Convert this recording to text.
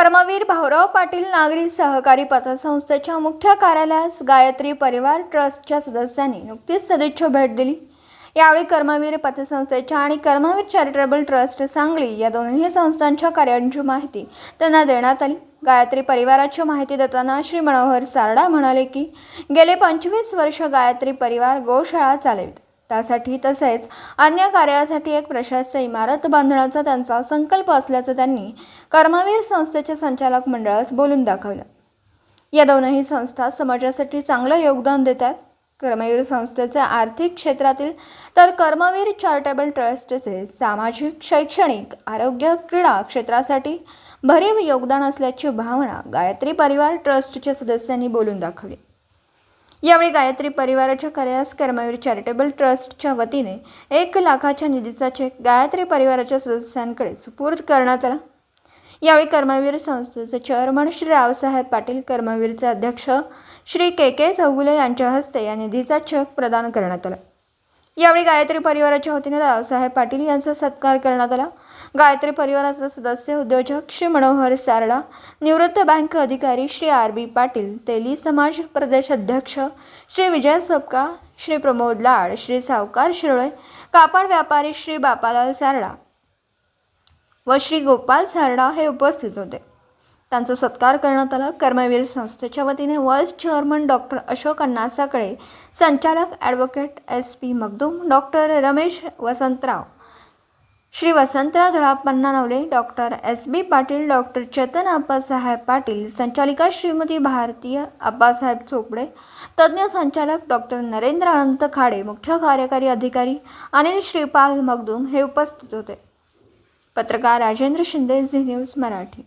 कर्मवीर भाऊराव पाटील नागरी सहकारी पतसंस्थेच्या मुख्य कार्यालयास गायत्री परिवार ट्रस्टच्या सदस्यांनी नुकतीच सदिच्छा भेट दिली. यावेळी कर्मवीर पतसंस्थेच्या आणि कर्मवीर चॅरिटेबल ट्रस्ट सांगली या दोन्ही संस्थांच्या कार्यांची माहिती त्यांना देण्यात आली. गायत्री परिवाराची माहिती देताना श्री मनोहर सारडा म्हणाले की गेले पंचवीस वर्ष गायत्री परिवार गोशाळा चालवित. त्यासाठी तसेच अन्य कार्यासाठी एक प्रशस्त इमारत बांधण्याचा त्यांचा संकल्प असल्याचं त्यांनी कर्मवीर संस्थेचे संचालक मंडळास बोलून दाखवलं. या दोनही संस्था समाजासाठी चांगलं योगदान देतात. कर्मवीर संस्थेचे आर्थिक क्षेत्रातील तर कर्मवीर चॅरिटेबल ट्रस्टचे सामाजिक शैक्षणिक आरोग्य क्रीडा क्षेत्रासाठी भरीव योगदान असल्याची भावना गायत्री परिवार ट्रस्टच्या सदस्यांनी बोलून दाखवली. यावेळी गायत्री परिवाराच्या कार्यास कर्मवीर चॅरिटेबल ट्रस्टच्या वतीने एक लाखाच्या निधीचा चेक गायत्री परिवाराच्या सदस्यांकडे सुपूर्द करण्यात आला. यावेळी कर्मवीर संस्थेचे चेअरमन श्री रावसाहेब पाटील कर्मवीरचे अध्यक्ष श्री के के चौगुले यांच्या हस्ते या निधीचा चेक प्रदान करण्यात आला. यावेळी गायत्री परिवाराच्या वतीने रावसाहेब पाटील यांचा सत्कार करण्यात आला. गायत्री परिवाराचे सदस्य उद्योजक श्री मनोहर सारडा निवृत्त बँक अधिकारी श्री आर बी पाटील तेली समाज प्रदेश अध्यक्ष श्री विजय सपका श्री प्रमोद लाड श्री सावकार शिरोळे कापड व्यापारी श्री बापालाल सारडा व श्री गोपाल सारडा हे उपस्थित होते. त्यांचा सत्कार करण्यात आला. कर्मवीर संस्थेच्या वतीने vice chairman doctor Ashok Anna Sakale संचालक advocate S P Magdum doctor Ramesh Vasantrao Shri Vasantrao Dhalapanna Navale doctor S B Patil doctor Chetan Appasaheb Patil संचालिका श्रीमती भारतीय आप्पासाहेब चोपडे तज्ज्ञ संचालक डॉक्टर नरेंद्र अनंत खाडे मुख्य कार्यकारी अधिकारी अनिल श्रीपाल मगदूम हे उपस्थित होते. पत्रकार राजेंद्र शिंदे झी न्यूज मराठी.